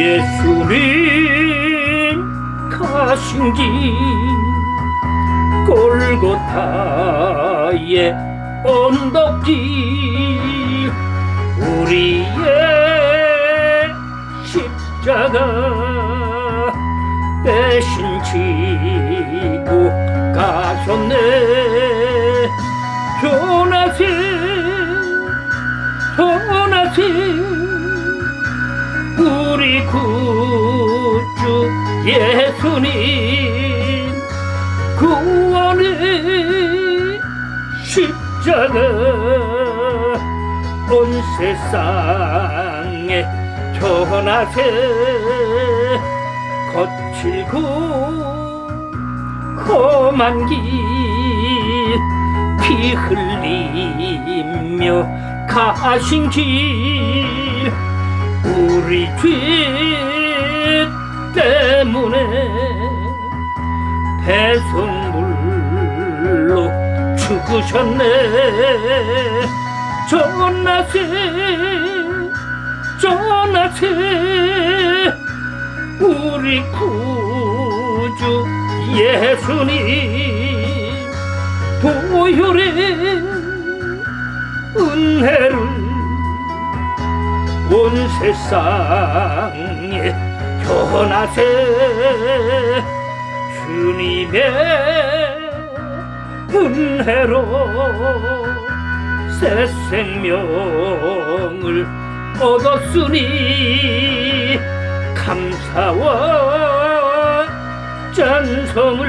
예수님 가신 길 골고타의 언덕길 우리의 십자가 대신 지고 가셨네. 구주 예수님 구원의 십자가 온 세상에 전하세 거칠고 험한 길피 흘리며 가신 길 우리 죄 때문에 배송물로 죽으셨네. 전하세 전하세 우리 구주 예수님 보혈의 은혜를 온 세상에 전하세. 주님의 은혜로 새 생명을 얻었으니 감사와 찬송을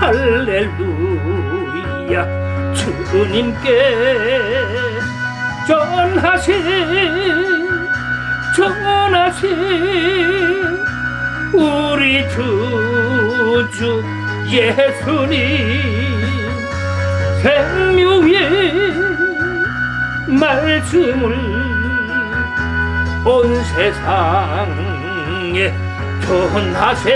할렐루야 주님께 전하세 전하세 우리 주주 예수님. 생명의 말씀을 온 세상에 전하세